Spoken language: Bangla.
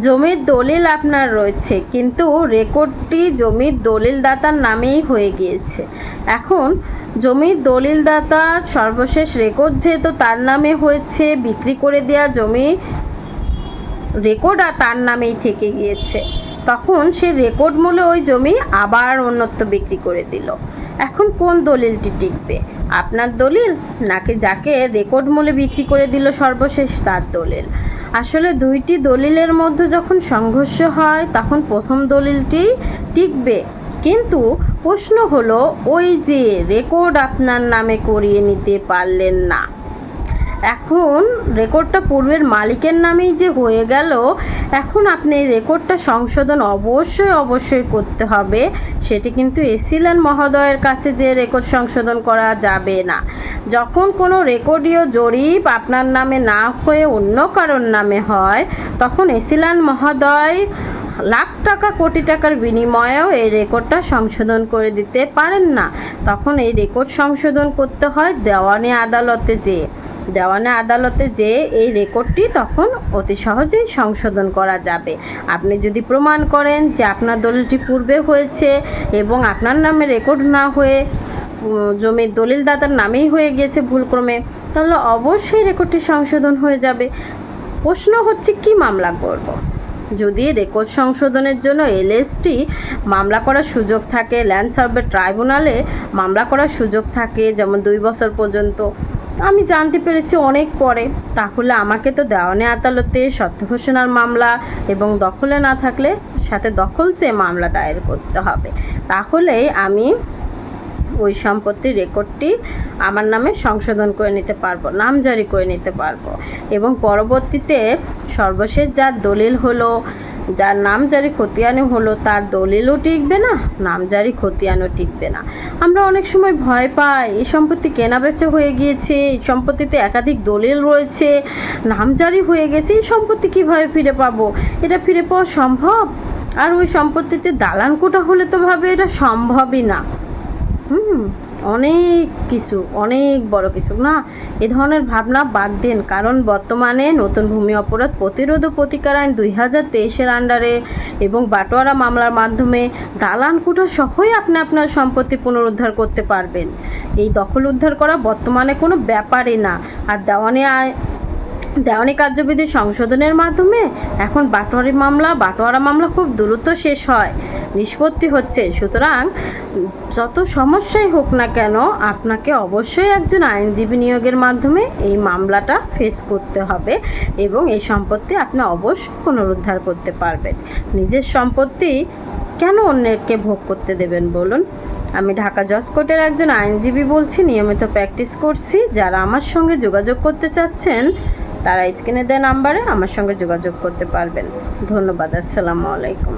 জমির দলিল আপনার রয়েছে, কিন্তু রেকর্ডটি জমির দলিলদাতার নামেই হয়ে গিয়েছে। এখন, জমির দলিলদাতা সর্বশেষ রেকর্ড যেহেতু তার নামে হয়েছে, বিক্রি করে দেওয়া জমি রেকর্ড আর তার নামেই থেকে গিয়েছে। তখন সে রেকর্ড মূলে ওই জমি আবার অন্যত্র বিক্রি করে দিল। এখন কোন দলিলটি টিকবে? আপনার দলিল নাকি যাকে রেকর্ড মূলে বিক্রি করে দিল সর্বশেষ তার দলিল? আসলে দুইটি দলিলের মধ্যে যখন সংঘর্ষ হয়, তখন প্রথম দলিলটি টিকবে। কিন্তু প্রশ্ন হলো, ওই যে রেকর্ড আপনার নামে করিয়ে নিতে পারলেন না। এখন রেকর্ডটা পূর্বের মালিকের নামেই যে হয়ে গেল, এখন আপনি রেকর্ডটা সংশোধন অবশ্যই অবশ্যই করতে হবে। সেটি কিন্তু এসিলেন মহোদয়ের কাছে যে রেকর্ড সংশোধন করা যাবে না। যখন কোনো রেকর্ডীয় জরিপ আপনার নামে না হয়ে অন্য কারোর নামে হয়, তখন এসিলান মহোদয় লাখ টাকা, কোটি টাকার বিনিময়েও এই রেকর্ডটা সংশোধন করে দিতে পারেন না। তখন এই রেকর্ড সংশোধন করতে হয় দেওয়ানি আদালতে যেয়ে দেওয়ানি আদালতে যে এই রেকর্ডটি তখন অতি সহজেই সংশোধন করা যাবে আপনি যদি প্রমাণ করেন যে আপনার দলিলটি পূর্বে হয়েছে এবং আপনার নামে রেকর্ড না হয়ে জমির দলিলদাতার নামেই হয়ে গিয়েছে ভুলক্রমে, তাহলে অবশ্যই রেকর্ডটি সংশোধন হয়ে যাবে প্রশ্ন হচ্ছে, কি মামলা করব। যদি রেকর্ড সংশোধনের জন্য এলএসটি মামলা করার সুযোগ থাকে, ল্যান্ড সার্ভে ট্রাইব্যুনালে মামলা করার সুযোগ থাকে, যেমন দুই বছর পর্যন্ত আমি জানতে পেরেছি অনেক পরে। তাহলে আমাকে তো দেওয়ানি আদালতে সত্য ঘোষণার মামলা এবং দখলে না থাকলে সাথে দখল চেয়ে মামলা দায়ের করতে হবে। তাহলে আমি ওই সম্পত্তির রেকর্ডটি আমার নামে সংশোধন করে নিতে পারব নামজারি করে নিতে পারব। এবং পরবর্তীতে সর্বশেষ যার দলিল হলো যার নামজারি খতিয়ানো হলো, তার দলিলও টিকবে না নামজারি খতিয়ানও টিকবে না। আমরা অনেক সময় ভয় পাই, এই সম্পত্তি কেনাবেচা হয়ে গিয়েছে, এই সম্পত্তিতে একাধিক দলিল রয়েছে নামজারি হয়ে গেছে, এই সম্পত্তি কীভাবে ফিরে পাবো? এটা ফিরে পাওয়া সম্ভব? আর ওই সম্পত্তিতে দালান কোটা হলে তো ভাবে এটা সম্ভবই না। হুম। অনেক কিছু, অনেক বড় কিছু। না, এ ধরনের ভাবনা বাদ দেন। কারণ বর্তমানে নতুন ভূমি অপরাধ প্রতিরোধ ও প্রতিকার আইন দুই হাজার তেইশের আন্ডারে এবং বাটোয়ারা মামলার মাধ্যমে দালান কুঠা সহই আপনি আপনার সম্পত্তি পুনরুদ্ধার করতে পারবেন। এই দখল উদ্ধার করা বর্তমানে কোনো ব্যাপারই না। আর দেওয়ানি আয় দেওয়ানি কার্যবিধি সংশোধনের মাধ্যমে এখন বাটোয়ারি মামলা, বাটোয়ারা মামলা খুব দ্রুত শেষ হয়। নিষ্পত্তি হচ্ছে। সুতরাং যত সমস্যাই হোক না কেন, আপনাকে অবশ্যই একজন আইনজীবী নিয়োগের মাধ্যমে এই মামলাটা ফেস করতে হবে এবং এই সম্পত্তি আপনি অবশ্যই পুনরুদ্ধার করতে পারবেন। নিজের সম্পত্তি কেন অন্যকে ভোগ করতে দেবেন বলুন? আমি ঢাকা জজ কোর্টের একজন আইনজীবী বলছি, নিয়মিত প্র্যাকটিস করছি। যারা আমার সঙ্গে যোগাযোগ করতে চাচ্ছেন তারা স্ক্রিনে দেওয়া নাম্বারে আমার সঙ্গে যোগাযোগ করতে পারবেন। ধন্যবাদ আসসালামু আলাইকুম।